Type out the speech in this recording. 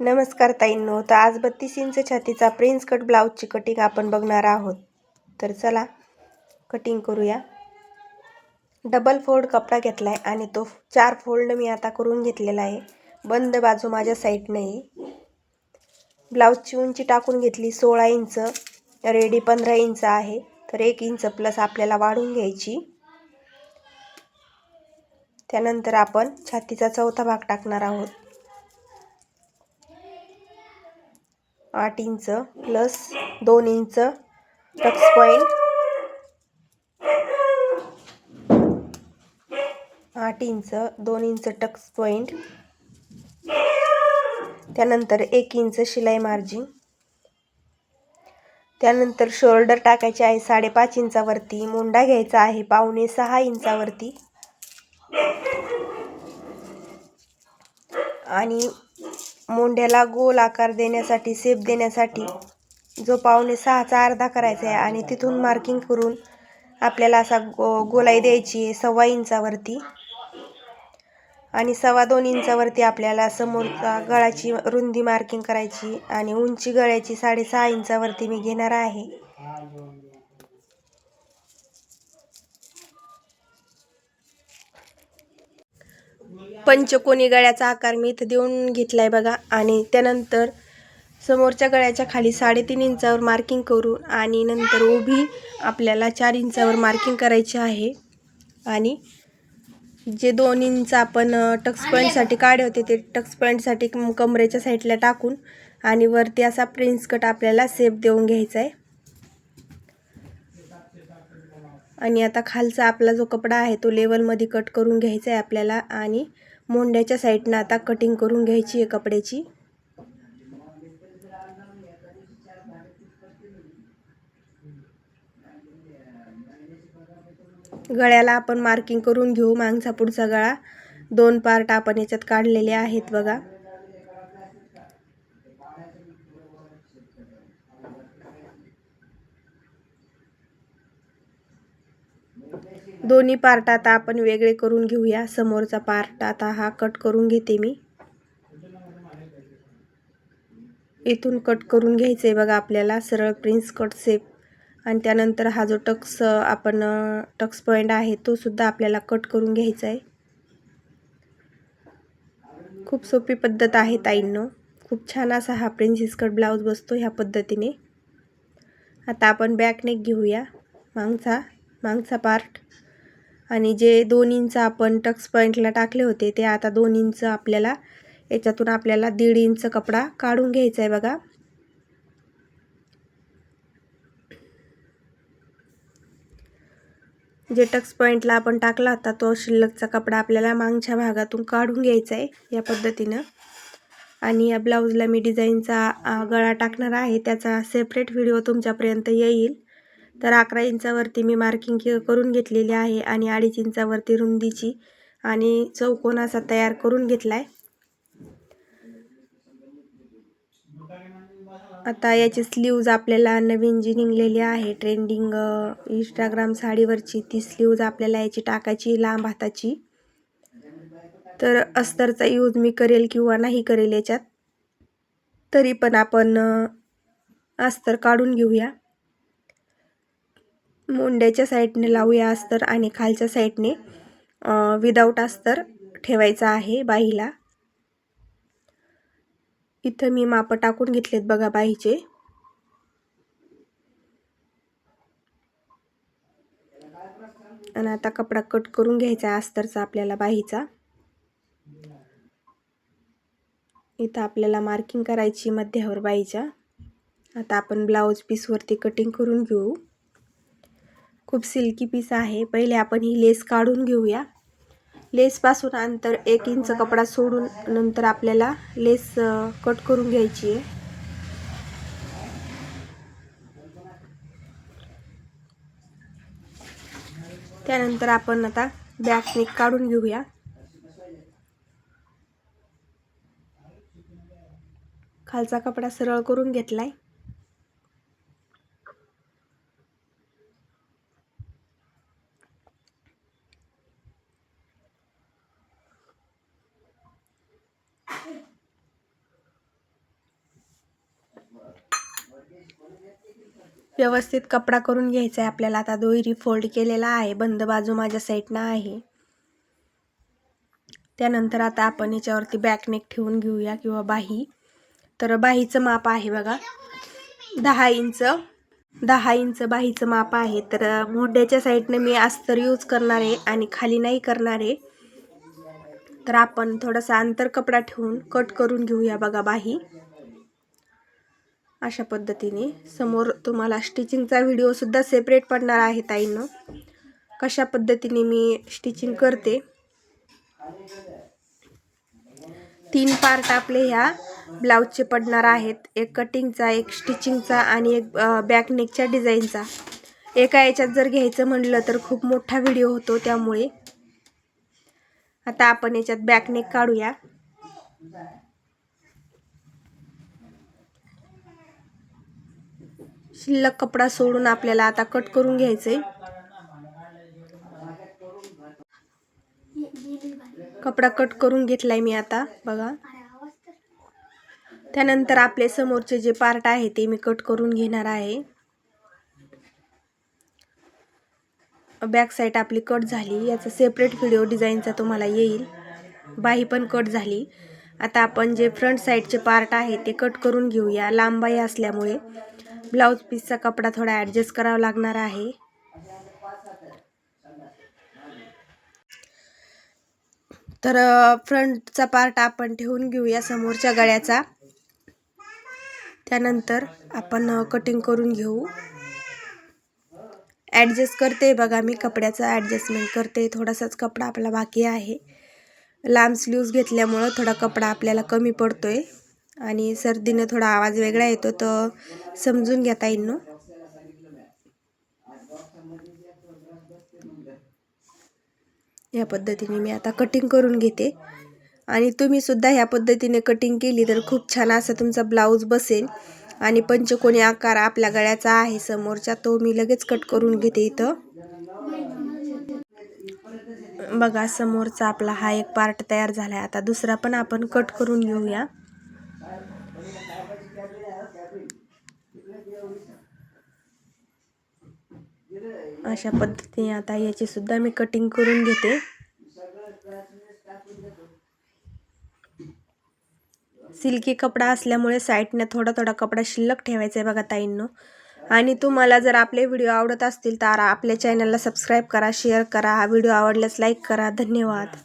नमस्कार ताईंनो तर आज बत्तीस इंच छातीचा प्रिन्स कट ब्लाऊजची कटिंग आपण बघणार आहोत. तर चला कटिंग करूया. डबल फोल्ड कपडा घेतला आहे आणि तो चार फोल्ड मी आता करून घेतलेला आहे. बंद बाजू माझ्या साईडनं आहे. ब्लाऊजची उंची टाकून घेतली सोळा इंच रेडी पंधरा इंच आहे. तर एक इंच प्लस आपल्याला वाढून घ्यायची. त्यानंतर आपण छातीचा चौथा भाग टाकणार आहोत. आठ इंच प्लस दोन इंच टक्स पॉईंट आठ इंच दोन इंच टक्स पॉईंट त्यानंतर एक इंच शिलाई मार्जिन. त्यानंतर शोल्डर टाकायचे आहे साडेपाच इंचावरती मुंडा घ्यायचा आहे पावणे सहा इंचावरती. आणि मोंड्याला गोल आकार देण्यासाठी सेप देण्यासाठी. जो पावणे सहाचा अर्धा करायचा आहे आणि तिथून मार्किंग करून आपल्याला असा गो गोलाई द्यायची आहे सव्वा इंचावरती. आणि सव्वा दोन इंचावरती आपल्याला समोरचा गळाची रुंदी मार्किंग करायची आणि उंची गळ्याची साडेसहा इंचावरती मी घेणार आहे. पंचकोनी गळ्याचा आकार मी इथं देऊन घेतला आहे बघा. आणि त्यानंतर समोरच्या गळ्याच्या खाली साडेतीन इंचावर मार्किंग करून आणि नंतर उभी आपल्याला चार इंचावर मार्किंग करायची आहे. आणि जे दोन इंच आपण टक्स पॉईंटसाठी काढे होते ते टक्स पॉईंटसाठी कमरेच्या साईडला टाकून आणि वरती असा प्रिन्स कट आपल्याला सेप देऊन घ्यायचा आहे आणि आता खालचा आपला जो कपडा आहे तो लेवलमध्ये कट करून घ्यायचा आहे आपल्याला. आणि मोंड्याच्या साईडनं आता कटिंग करून घ्यायची आहे कपड्याची. गळ्याला आपण मार्किंग करून घेऊ मागचा पुढचा गळा. दोन पार्ट आपण याच्यात काढलेले आहेत बघा. दोन्ही पार्ट आता आपण वेगळे करून घेऊया. समोरचा पार्ट आता हा कट करून घेते मी. इथून कट करून घ्यायचं आहे बघा आपल्याला. सरळ प्रिन्स कट सेप आणि त्यानंतर हा जो टक्स आपण टक्स पॉईंट आहे तो सुद्धा आपल्याला कट करून घ्यायचा आहे खूप सोपी पद्धत आहे ताईंनो. खूप छान असा हा प्रिन्सेस कट ब्लाऊज बसतो ह्या पद्धतीने. आता आपण बॅकनेक घेऊया. मागचा मागचा पार्ट आणि जे दोन इंच आपण टक्स पॉईंटला टाकले होते ते आता दोन इंच आपल्याला याच्यातून आपल्याला दीड इंच कपडा काढून घ्यायचा आहे बघा. जे टक्स पॉईंटला आपण टाकला होता तो शिल्लकचा कपडा आपल्याला मागच्या भागातून काढून घ्यायचा आहे या पद्धतीनं. आणि या ब्लाऊजला मी डिझाईनचा गळा टाकणार आहे त्याचा सेपरेट व्हिडिओ तुमच्यापर्यंत येईल. तर अकरा इंचावरती मी मार्किंग करून घेतलेली आहे आणि अडीच इंचावरती रुंदीची आणि चौकोन असा तयार करून घेतला आहे आता याची स्लीव्ज आपल्याला नवीन जी निघलेली आहे ट्रेंडिंग इंस्टाग्राम साडीवरची ती स्लीव्ज आपल्याला याची टाकायची लांब हाताची. तर अस्तरचा यूज मी करेल किंवा नाही करेल याच्यात. तरी पण आपण अस्तर काढून घेऊया. मुंड्याच्या साईडने लावूया अस्तर आणि खालच्या साईडने विदाऊट अस्तर ठेवायचा आहे बाईला इथं मी माप टाकून घेतलेत बघा बाईचे आणि आता कपडा कट करून घ्यायचा आहे अस्तरचा आपल्याला बाईचा इथं आपल्याला मार्किंग करायची मध्यावर बाईच्या आता आपण ब्लाऊज पीसवरती कटिंग करून घेऊ. खूप सिल्की पीस आहे. पहिले आपण ही लेस काढून घेऊया. लेसपासून अंतर एक इंच कपडा सोडून नंतर आपल्याला लेस कट करून घ्यायची आहे. त्यानंतर आपण आता बॅक नेक काढून घेऊया. खालचा कपडा सरळ करून घेतलाय. व्यवस्थित कपडा करून घ्यायचा आहे आपल्याला. आता दोहिरी फोल्ड केलेला आहे. बंद बाजू माझ्या साईडनं आहे. त्यानंतर आता आपण याच्यावरती बॅकनेक ठेवून घेऊया किंवा बाही. तर बाहीचं माप आहे बघा. दहा इंच दहा इंच बाहीचं माप आहे. तर मोड्याच्या साईडनं मी अस्तर यूज करणार आहे आणि खाली नाही करणार. आहे तर आपण थोडासा अंतर कपडा ठेवून कट करून घेऊया बघा बाही. अशा पद्धतीने समोर तुम्हाला स्टिचिंगचा व्हिडिओसुद्धा सेपरेट पडणार आहे ताईनं. कशा पद्धतीने मी स्टिचिंग करते? तीन पार्ट आपले ह्या ब्लाऊजचे पडणार आहेत. एक कटिंगचा एक स्टिचिंगचा आणि एक बॅकनेकच्या डिझाईनचा एका याच्यात जर घ्यायचं म्हटलं तर खूप मोठा व्हिडिओ होतो त्यामुळे. आता आपण याच्यात बॅकनेक काढूया. शिल्लक कपडा सोडून आपल्याला आता कट करून घ्यायचंय. कपडा कट करून घेतलाय मी आता बघा. त्यानंतर आपले समोरचे जे पार्ट आहे ते मी कट करून घेणार आहे. बॅक साईड आपली कट झाली. याचा सेपरेट व्हिडिओ डिझाईनचा तुम्हाला येईल. बाही पण कट झाली. आता आपण जे फ्रंट साईडचे पार्ट आहे ते कट करून घेऊया. लांबाई असल्यामुळे ब्लाऊज पीसचा कपडा थोडा ॲडजस्ट करावा लागणार आहे. तर फ्रंटचा पार्ट आपण ठेवून घेऊया समोरच्या गळ्याचा. त्यानंतर आपण कटिंग करून घेऊ. ॲडजस्ट करते. बघा मी कपड्याचं ॲडजस्टमेंट करते. थोडासाच कपडा आपला बाकी आहे. लांब स्लीव्ज घेतल्यामुळं थोडा कपडा आपल्याला कमी पडतो आहे आणि सर्दीनं थोडा आवाज वेगळा येतो तर समजून घेता येईल ना या पद्धतीने मी आता कटिंग करून घेते. आणि तुम्ही सुद्धा ह्या पद्धतीने कटिंग केली तर खूप छान असा तुमचा ब्लाऊज बसेल. आणि पंचकोनी आकार आपल्या गळ्याचा आहे. समोरचा तो मी लगेच कट करून घेते इथं. बघा समोरचा आपला हा एक पार्ट तयार झाला आहे आता दुसरा पण आपण कट करून घेऊया. अशा पद्धतीने आता याची सुद्धा मी कटिंग करून घेते. सिल्की कपडा असल्यामुळे साईडने थोडा थोडा कपडा शिल्लक ठेवायचा आहे बघा ताईंनो. आणि तुम्हाला जर आपले व्हिडिओ आवडत असतील तर आपल्या चॅनलला सबस्क्राईब करा शेअर करा. हा व्हिडिओ आवडल्यास लाईक करा. धन्यवाद.